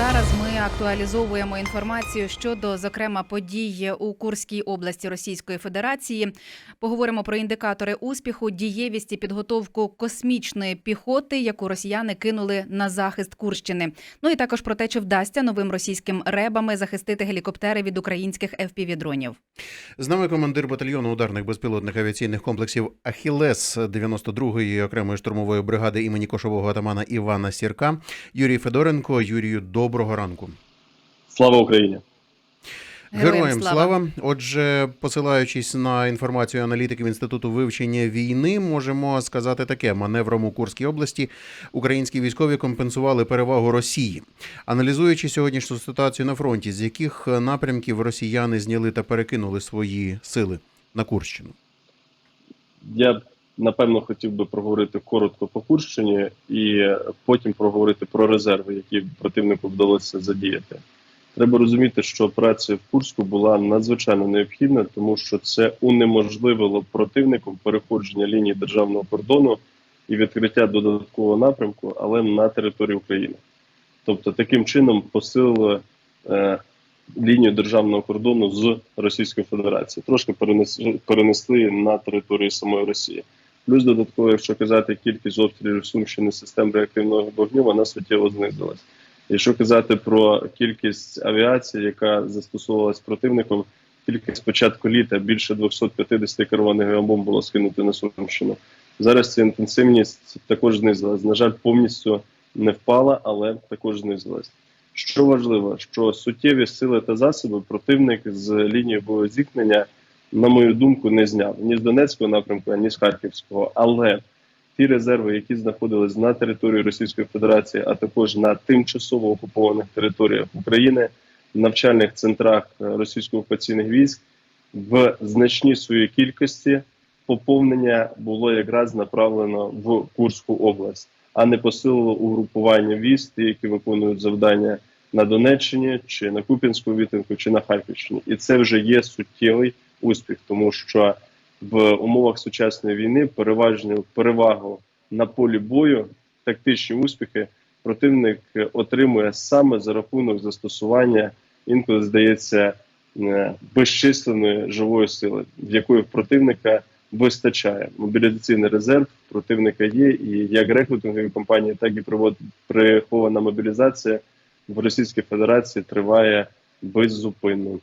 зараз актуалізовуємо інформацію щодо, зокрема, подій у Курській області Російської Федерації. Поговоримо про індикатори успіху, дієвість і підготовку космічної піхоти, яку росіяни кинули на захист Курщини. Ну і також про те, чи вдасться новим російським ребами захистити гелікоптери від українських FPV-дронів. З нами командир батальйону ударних безпілотних авіаційних комплексів Ахілес 92-ї окремої штурмової бригади імені кошового атамана Івана Сірка Юрій Федоренко. Юрію, доброго ранку. Слава Україні! Героям слава. Отже, посилаючись на інформацію аналітиків інституту вивчення війни, можемо сказати таке: маневром у Курській області українські військові компенсували перевагу Росії. Аналізуючи сьогоднішню ситуацію на фронті, з яких напрямків росіяни зняли та перекинули свої сили на Курщину. Я напевно хотів би проговорити коротко по Курщині і потім проговорити про резерви, які противнику вдалося задіяти. Треба розуміти, що операція в Курську була надзвичайно необхідна, тому що це унеможливило противником переходження лінії державного кордону і відкриття додаткового напрямку, але на території України. Тобто, таким чином посилили е, лінію державного кордону з Російською Федерацією. Трошки перенесли, перенесли на територію самої Росії. Плюс додатково, якщо казати кількість обстрілів Сумщини систем реактивного вогню, вона суттєво знизилась. Якщо казати про кількість авіації, яка застосовувалась противником, тільки з початку літа більше 250 керованих авіабомб було скинуто на Сумщину. Зараз ця інтенсивність також знизилась. На жаль, повністю не впала, але також знизилась. Що важливо, що суттєві сили та засоби противник з лінії бойового зіткнення, на мою думку, не зняв ні з Донецького напрямку, ні з Харківського. Але ті резерви, які знаходились на території Російської Федерації, а також на тимчасово окупованих територіях України, в навчальних центрах е, російсько-окупаційних військ, в значній своїй кількості поповнення було якраз направлено в Курську область, а не посилило угрупування військ, які виконують завдання на Донеччині чи на Куп'янську вітинку, чи на Харківщині, і це вже є суттєвий успіх, тому що в умовах сучасної війни переважну перевагу на полі бою, тактичні успіхи противник отримує саме за рахунок застосування, інколи здається, е, безчисленної живої сили, в якої противника вистачає. Мобілізаційний резерв противника є, і як рекрутингові компанії, так і прихована мобілізація в Російській Федерації триває беззупинно.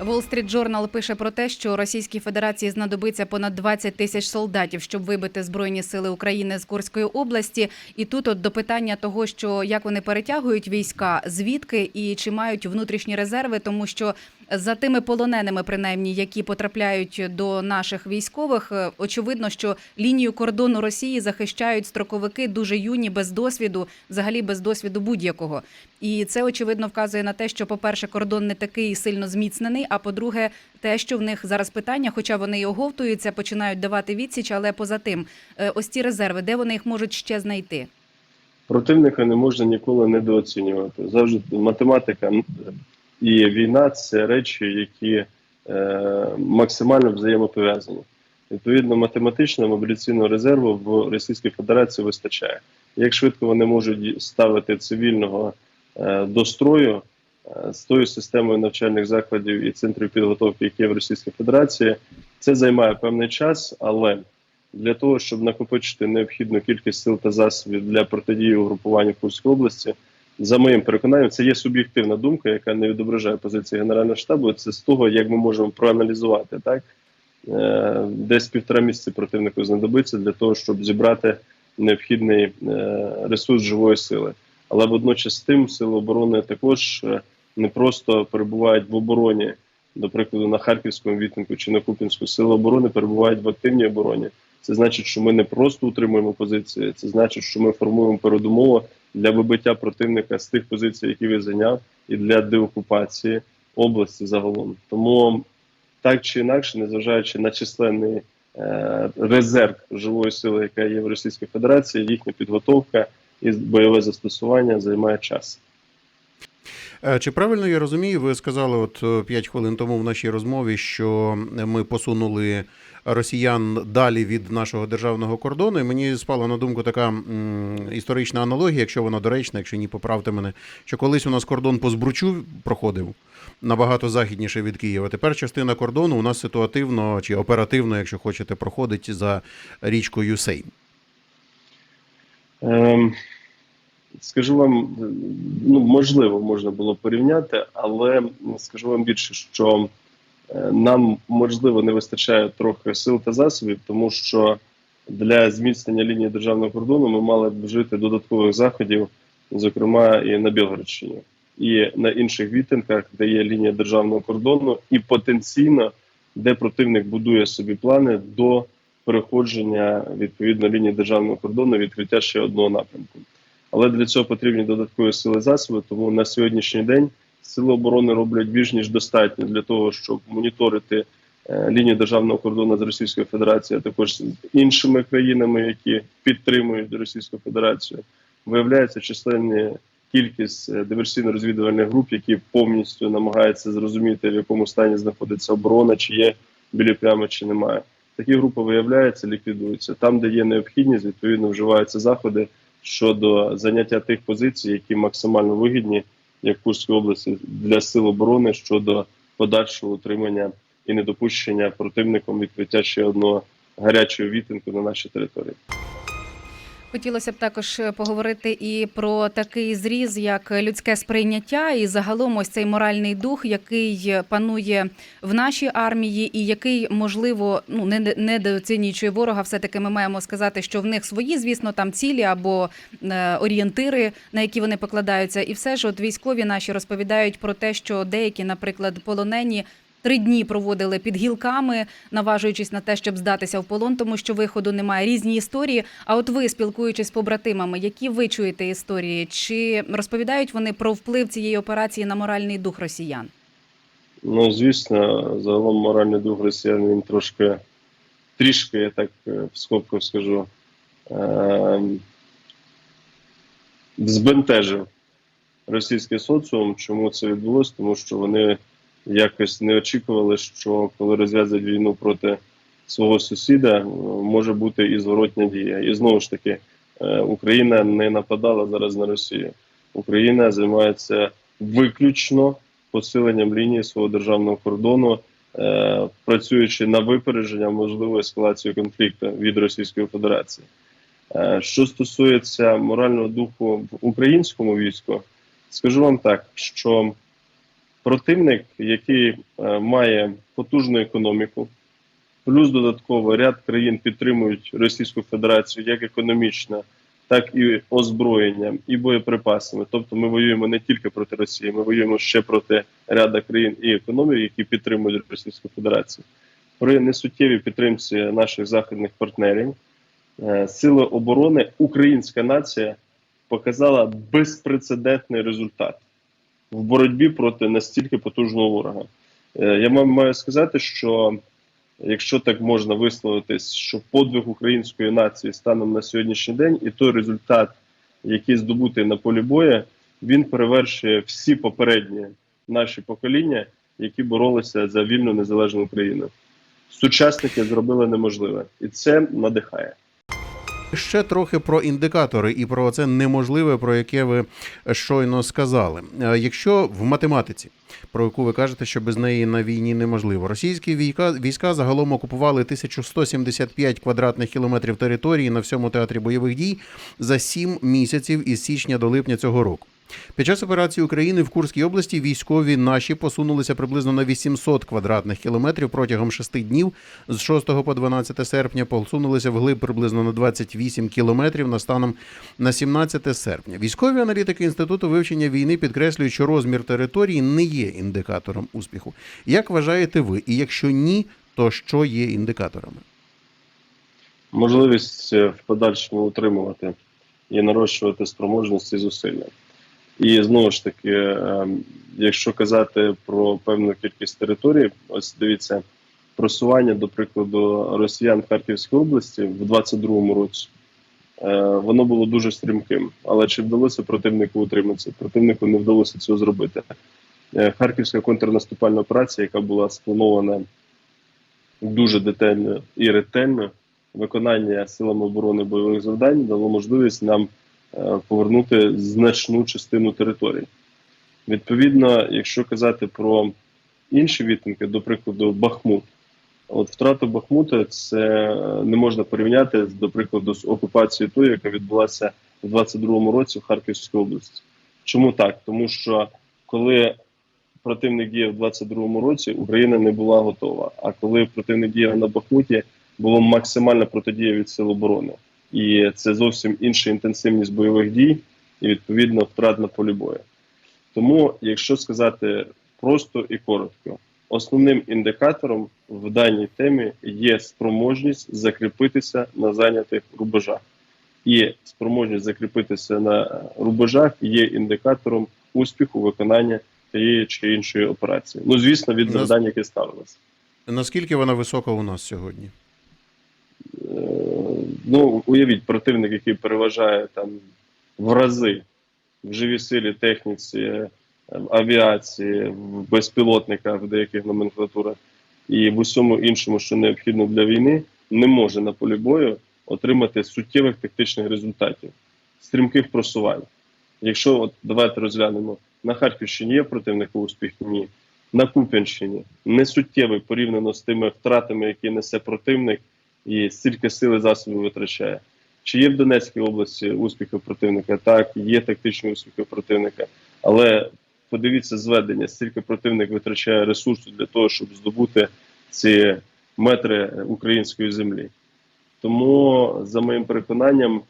Wall Street Journal пише про те, що Російській Федерації знадобиться понад 20 тисяч солдатів, щоб вибити збройні сили України з Курської області. І тут от до питання того, що як вони перетягують війська, звідки і чи мають внутрішні резерви, тому що за тими полоненими, принаймні, які потрапляють до наших військових, е, очевидно, що лінію кордону Росії захищають строковики дуже юні, без досвіду, взагалі без досвіду будь-якого. І це очевидно вказує на те, що, по-перше, кордон не такий сильно зміцнений. А по-друге, те, що в них зараз питання, хоча вони й оговтуються, починають давати відсіч, але поза тим, е, ось ці резерви, де вони їх можуть ще знайти? Противника не можна ніколи недооцінювати. Завжди математика і війна це речі, які е, максимально взаємопов'язані. Відповідно, математичного мобіляційного резерву в Російській Федерації вистачає. Як швидко вони можуть ставити цивільного е, до строю е, з тою системою навчальних закладів і центрів підготовки, які є в Російській Федерації, це займає певний час, але для того, щоб накопичити необхідну кількість сил та засобів для протидії угрупуванню в області, за моїм переконанням, це є суб'єктивна думка, яка не відображає позиції Генерального штабу. Це з того, як ми можемо проаналізувати так. Е, Десь півтора місяці противнику знадобиться для того, щоб зібрати необхідний е, ресурс живої сили. Але водночас тим сили оборони також е, не просто перебувають в обороні, до прикладу, на Харківському вітинку чи на Купінську. Сили оборони перебувають в активній обороні. Це значить, що ми не просто утримуємо позиції, це значить, що ми формуємо передумову для вибиття противника з тих позицій, які він зайняв, і для деокупації області загалом. Тому так чи інакше, незважаючи на численний е, резерв живої сили, яка є в Російській Федерації, їхня підготовка і бойове застосування займає час. Е, Чи правильно я розумію? Ви сказали, от 5 хвилин тому в нашій розмові, що ми посунули росіян далі від нашого державного кордону. І мені спала на думку така історична аналогія, якщо вона доречна, якщо ні, поправте мене, що колись у нас кордон по збручу проходив набагато західніше від Києва. Тепер частина кордону у нас ситуативно чи оперативно, якщо хочете, проходить за річкою Сейм. Ем, скажу вам, ну можливо, можна було порівняти, але скажу вам більше, що е, нам можливо не вистачає трохи сил та засобів, тому що для зміцнення лінії державного кордону ми мали б вжити додаткових заходів, зокрема і на Білгородщині, і на інших відтинках, де є лінія державного кордону, і потенційно, де противник будує собі плани до переходження відповідно лінії державного кордону, відкриття ще одного напрямку. Але для цього потрібні додаткові сили засоби. Тому на сьогоднішній день сили оборони роблять більш ніж достатньо для того, щоб моніторити е, лінію державного кордону з Російською Федерацією, а також з іншими країнами, які підтримують Російську Федерацію. Виявляється численні кількість е, диверсійно-розвідувальних груп, які повністю намагаються зрозуміти, в якому стані знаходиться оборона, чи є білі плями, чи немає. Такі групи виявляються, ліквідуються. Там, де є необхідність, відповідно вживаються заходи щодо заняття тих позицій, які максимально вигідні, як в області, для сил оборони щодо подальшого утримання і недопущення противником відкриття ще одного гарячого відтинку на нашій території. Хотілося б також е, поговорити і про такий зріз, як людське сприйняття, і загалом ось цей моральний дух, який панує в нашій армії, і який можливо ну не недооцінюючи ворога, все таки ми маємо сказати, що в них свої, звісно, там цілі або е, орієнтири, на які вони покладаються, і все ж от військові наші розповідають про те, що деякі, наприклад, полонені. Три дні проводили під гілками, наважуючись на те, щоб здатися в полон, тому що виходу немає. Різні історії. А от ви, спілкуючись з побратимами, які ви чуєте історії? Чи розповідають вони про вплив цієї операції на моральний дух росіян? Ну, звісно, загалом моральний дух росіян він трошки трішки, я так е, в скобках скажу, е- збентежив російський соціум. Чому це відбулося? Тому що вони якось не очікували, що коли розв'язують війну проти свого сусіда, е, може бути і зворотня дія. І знову ж таки, е, Україна не нападала зараз на Росію. Україна займається виключно посиленням лінії свого державного кордону, е, працюючи на випередження можливої ескалації конфлікту від Російської Федерації. Що стосується морального духу в українському війську, скажу вам так, що противник, який е, має потужну економіку, плюс додатково ряд країн підтримують Російську Федерацію як економічно, так і озброєнням і боєприпасами. Тобто ми воюємо не тільки проти Росії, ми воюємо ще проти ряда країн і економік, які підтримують Російську Федерацію. При несуттєвій підтримці наших західних партнерів, е, сили оборони, українська нація показала безпрецедентний результат в боротьбі проти настільки потужного ворога. Е, Я маю сказати, що якщо так можна висловитись, що подвиг української нації станом на сьогоднішній день, і той результат, який здобутий на полі бою, він перевершує всі попередні наші покоління, які боролися за вільну незалежну Україну. Сучасники зробили неможливе, і це надихає. Ще трохи про індикатори і про це неможливе, про яке ви щойно сказали. Е, Якщо в математиці, про яку ви кажете, що без неї на війні неможливо, російські війська, війська загалом окупували 1175 квадратних кілометрів території на всьому театрі бойових дій за 7 місяців із січня до липня цього року. Під час операції України в Курській області військові наші посунулися приблизно на 800 квадратних кілометрів протягом 6 днів з 6 по 12 серпня посунулися вглиб приблизно на 28 кілометрів на станом на 17 серпня. Військові аналітики інституту вивчення війни підкреслюють, що розмір території не є індикатором успіху. Як вважаєте ви? І якщо ні, то що є індикаторами? можливість е, в подальшому утримувати і нарощувати спроможності зусилля. І знову ж таки, е, якщо казати про певну кількість територій, ось дивіться, просування, до прикладу, росіян в Харківській області в 22-му році е, воно було дуже стрімким. Але чи вдалося противнику утриматися? Противнику не вдалося цього зробити. Е, Харківська контрнаступальна операція, яка була спланована дуже детально і ретельно, виконання силами оборони бойових завдань дало можливість нам повернути значну частину території. Відповідно, якщо казати про інші відтинки, до прикладу, Бахмут. От втрату Бахмута це е, не можна порівняти до прикладу з окупацією тою, яка відбулася в 22-му році в Харківській області. Чому так? Тому що коли противник діяв в 22-му році, Україна не була готова. А коли противник діяв на Бахмуті, було максимальна протидія від сил оборони, і це зовсім інша інтенсивність бойових дій і відповідно втрат на полі бою. Тому, якщо сказати просто і коротко, основним індикатором в даній темі є спроможність закріпитися на зайнятих рубежах, і спроможність закріпитися на рубежах є індикатором успіху виконання тієї чи іншої операції. Ну звісно, від завдань, яке ставилося. Наскільки вона висока у нас сьогодні? Ну, уявіть, противник, який переважає там в рази в живій силі, техніці, е, авіації, в безпілотниках, в деяких номенклатурах і в усьому іншому, що необхідно для війни, не може на полі бою отримати суттєвих тактичних результатів, стрімких просувань. Якщо от давайте розглянемо на Харківщині є противника успіх? Ні. На Куп'янщині не суттєвий порівняно з тими втратами, які несе противник, і стільки сили засобів витрачає. Чи є в Донецькій області успіхи противника? Так, є тактичні успіхи противника, але подивіться зведення, стільки противник витрачає ресурсу для того, щоб здобути ці метри української землі. Тому, за моїм переконанням,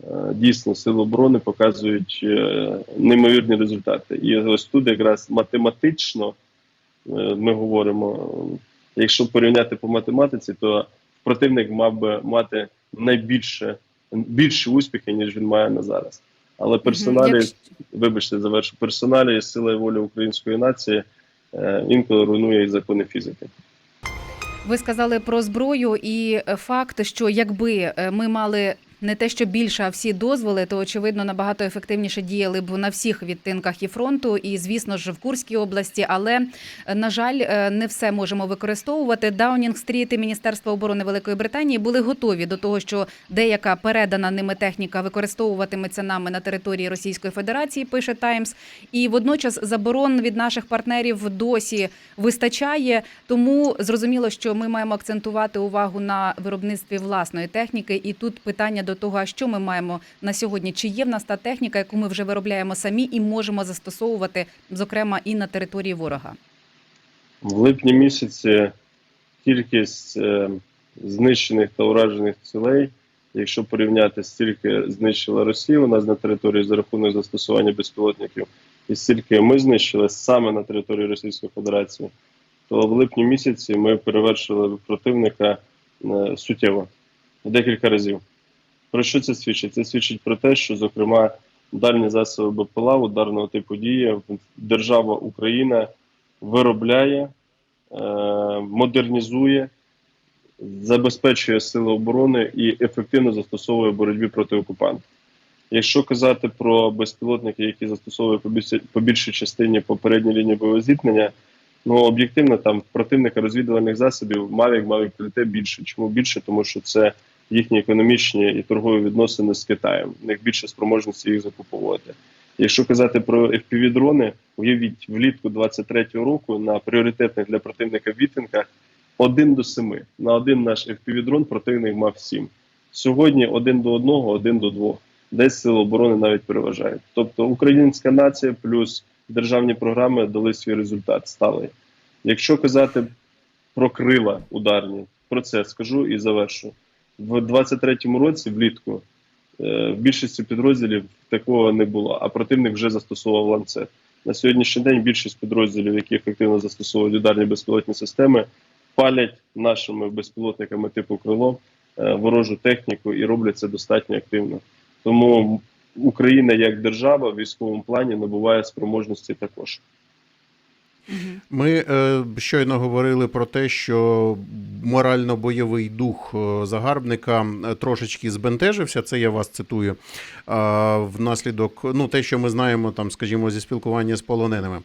е, дійсно сили оборони показують е, неймовірні результати. І ось тут якраз математично е, ми говоримо, якщо порівняти по математиці, то противник мав би мати найбільше більші успіхи, ніж він має на зараз. Але персоналі, Якщо- вибачте, завершу, персоналі сила і воля української нації е, інколи руйнує і закони фізики. Ви сказали про зброю і факт, що якби е, ми мали не те, що більше, а всі дозволи, то очевидно набагато ефективніше діяли б на всіх відтинках і фронту, і звісно ж в Курській області. Але на жаль, е, не все можемо використовувати. Даунінг-стріт і Міністерство оборони Великої Британії були готові до того, що деяка передана ними техніка використовуватиметься нами на території Російської Федерації. Пише Таймс. І водночас заборон від наших партнерів досі вистачає. Тому зрозуміло, що ми маємо акцентувати увагу на виробництві власної техніки. І тут питання до того, що ми маємо на сьогодні? Чи є в нас та техніка, яку ми вже виробляємо самі і можемо застосовувати, зокрема, і на території ворога? В липні місяці кількість е, знищених та уражених цілей, якщо порівняти стільки знищила Росія у нас на території за рахунок застосування безпілотників, і стільки ми знищили саме на території Російської Федерації, то в липні місяці ми перевершили противника е, суттєво декілька разів. Про що це свідчить? Це свідчить про те, що, зокрема, дальні засоби БПЛА ударного типу дії держава Україна виробляє, е, модернізує, забезпечує сили оборони і ефективно застосовує в боротьбі проти окупантів. Якщо казати про безпілотники, які застосовує по більшій- частині попередньої лінії бойового зіткнення, ну об'єктивно там противника розвідувальних засобів Mavic 3T більше. Чому більше? Тому що це їхні економічні і торгові відносини з Китаєм. У них більше спроможності їх закуповувати. Якщо казати про fpv дрони, уявіть влітку 23-го року на пріоритетних для противника відтинках 1 до 7. На один наш fpv дрон противник мав 7. Сьогодні 1 до 1, 1 до 2. Десь сили оборони навіть переважають. Тобто українська нація плюс державні програми дали свій результат сталий. Якщо казати про крила ударні, про це скажу і завершу. В 23-му році, влітку, е, в більшості підрозділів такого не було, а противник вже застосовував ланцет. На сьогоднішній день більшість підрозділів, які ефективно застосовують ударні безпілотні системи, палять нашими безпілотниками типу крило е, ворожу техніку і роблять це достатньо активно. Тому Україна як держава в військовому плані набуває спроможності також. Ми е, щойно говорили про те, що морально-бойовий дух е, загарбника е, трошечки збентежився. Це я вас цитую. А, внаслідок, ну те, що ми знаємо, там, скажімо, зі спілкування з полоненими.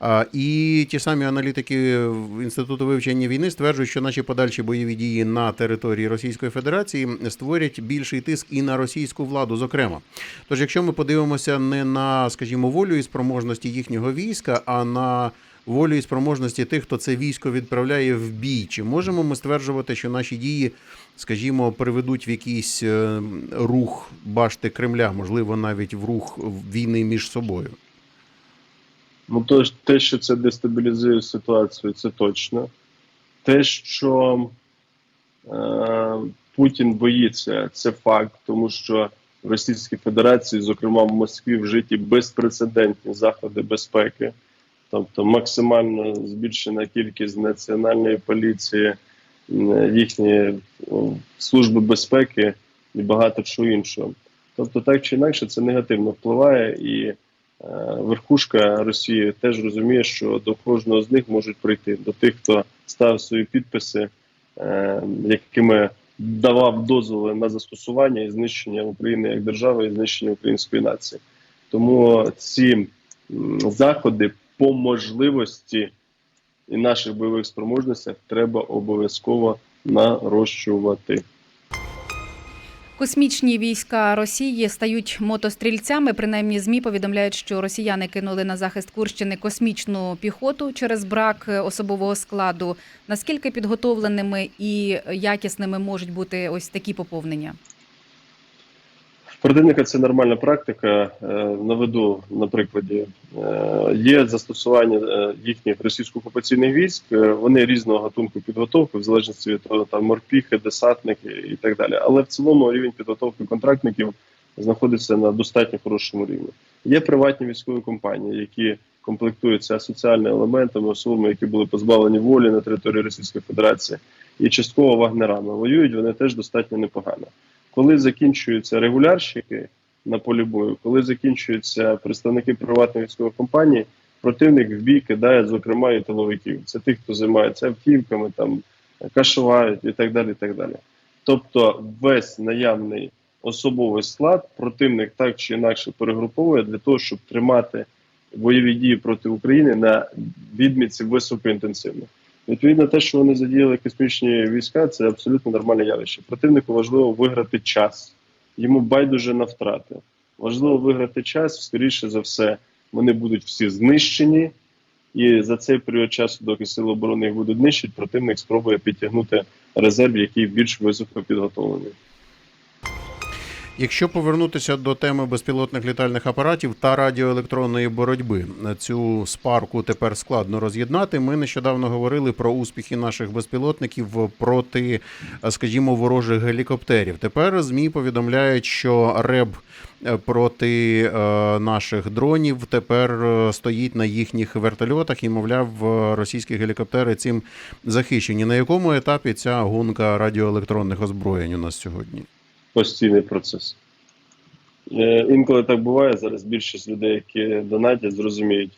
А, і ті самі аналітики інституту вивчення війни стверджують, що наші подальші бойові дії на території Російської Федерації створять більший тиск і на російську владу, зокрема. Тож, якщо ми подивимося не на, скажімо, волю і спроможності їхнього війська, а на волю і спроможності тих, хто це військо відправляє в бій, чи можемо ми стверджувати, що наші дії, скажімо, приведуть в якийсь е, рух башти Кремля, можливо, навіть в рух війни між собою? Ну, то те, що це дестабілізує ситуацію, це точно. Те, що е, Путін боїться, це факт, тому що в Російській Федерації, зокрема в Москві, вжиті безпрецедентні заходи безпеки, тобто максимально збільшена кількість національної поліції, їхні служби безпеки і багато чого іншого. Тобто, так чи інакше, це негативно впливає і. Е, Верхушка Росії теж розуміє, що до кожного з них можуть прийти до тих, хто ставив свої підписи, е, якими давав дозволи на застосування і знищення України як держави і знищення української нації. Тому ці заходи по можливості і наших бойових спроможностях треба обов'язково нарощувати. Космічні війська Росії стають мотострільцями. Принаймні, змі повідомляють, що росіяни кинули на захист Курщини космічну піхоту через брак особового складу. Наскільки підготовленими і якісними можуть бути ось такі поповнення? Противника це нормальна практика. Е, Наведу на прикладі. Е, Є застосування е, їхніх російсько-окупаційних військ. Вони різного гатунку підготовки, в залежності від того, там морпіхи, десантники і так далі. Але в цілому рівень підготовки контрактників знаходиться на достатньо хорошому рівні. Є приватні військові компанії, які комплектуються соціальними елементами, особами, які були позбавлені волі на території Російської Федерації, і частково вагнерами. Воюють вони теж достатньо непогано коли закінчуються регулярщики на полі бою, коли закінчуються представники приватних військових компаній, противник в бій кидає, зокрема, і тиловиків. Це тих, хто займається автівками, там кашувають і так далі. і так далі. Тобто, весь наявний особовий склад противник так чи інакше перегруповує для того, щоб тримати бойові дії проти України на відмітці високоінтенсивно. Відповідно, те, що вони задіяли космічні війська, це абсолютно нормальне явище. Противнику важливо виграти час, йому байдуже на втрати. Важливо виграти час, скоріше за все, вони будуть всі знищені, і за цей період часу, доки сили оборони їх будуть нищити, противник спробує підтягнути резерв, який більш високо підготовлений. Якщо повернутися до теми безпілотних літальних апаратів та радіоелектронної боротьби, цю спарку тепер складно роз'єднати. Ми нещодавно говорили про успіхи наших безпілотників проти, скажімо, ворожих гелікоптерів. Тепер змі повідомляють, що РЕБ е, проти е, наших дронів тепер е, стоїть на їхніх вертольотах і, мовляв, російські гелікоптери цим захищені. На якому етапі ця гонка радіоелектронних озброєнь у нас сьогодні? Постійний процес. Е, Інколи так буває. Зараз більшість людей, які донатять, зрозуміють,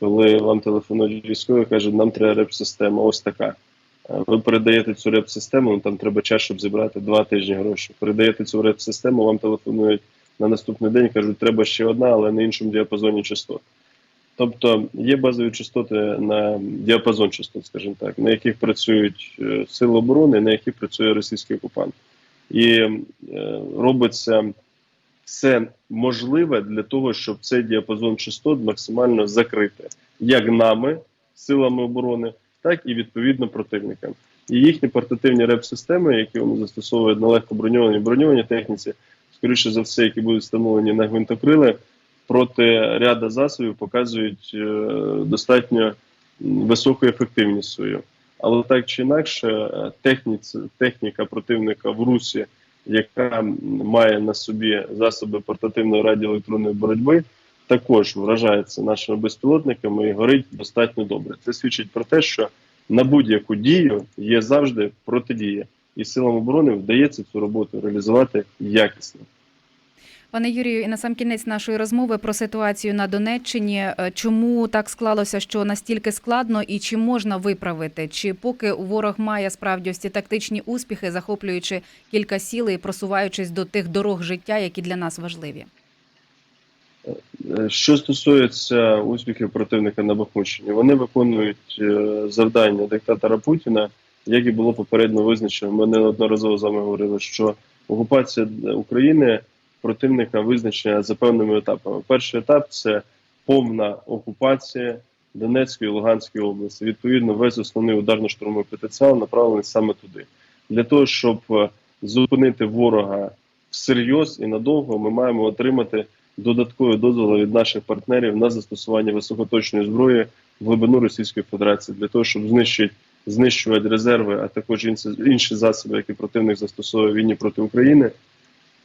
коли вам телефонують військові, кажуть, нам треба реп-система, ось така. Е, Ви передаєте цю реп-систему, ну, там треба час, щоб зібрати два тижні грошей. Передаєте цю реп-систему, вам телефонують на наступний день, кажуть, треба ще одна, але на іншому діапазоні частот. Тобто є базові частоти на діапазон частот, скажімо так, на яких працюють е, сили оборони, на яких працює російський окупант і е, робиться все можливе для того, щоб цей діапазон частот максимально закрити, як нами, силами оборони, так і відповідно противникам. І їхні портативні реп-системи, які вони застосовують на легко броньованій броньованій техніці, скоріше за все, які будуть встановлені на гвинтокрили, проти ряда засобів показують е, достатньо високу ефективність свою. Але так чи інакше, е, техніці, техніка противника в русі, яка має на собі засоби портативної радіоелектронної боротьби, також вражається нашими безпілотниками і горить достатньо добре. Це свідчить про те, що на будь-яку дію є завжди протидія, і силам оборони вдається цю роботу реалізувати якісно. Пане Юрію, і на сам кінець нашої розмови про ситуацію на Донеччині. Е, Чому так склалося, що настільки складно, і чи можна виправити? Чи поки ворог має справді тактичні успіхи, захоплюючи кілька сіл і просуваючись до тих дорог життя, які для нас важливі? Е, Що стосується успіхів противника на Бахмутщині, вони виконують е, завдання диктатора Путіна, як і було попередньо визначено. Ми неодноразово з вами говорили, що окупація України противника визначена за певними етапами. Перший етап це повна окупація Донецької і Луганської області. Відповідно, весь основний ударно-штурмовий потенціал направлений саме туди. Для того, щоб е, зупинити ворога всерйоз і надовго, ми маємо отримати додаткові дозволи від наших партнерів на застосування високоточної зброї в глибину Російської Федерації для того, щоб знищити знищувати резерви, а також інші, засоби, які противник застосовує війні проти України,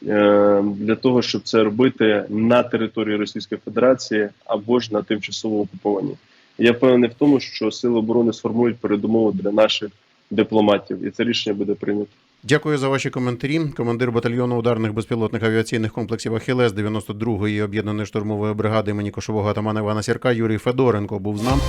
для того, щоб це робити на території Російської Федерації або ж на тимчасово окупованій. Я впевнений в тому, що сили оборони сформують передумови для наших дипломатів, і це рішення буде прийнято. Дякую за ваші коментарі. Командир батальйону ударних безпілотних авіаційних комплексів Ахілес 92-ї об'єднаної штурмової бригади імені Кошового атамана Івана Сірка Юрій Федоренко був з нами.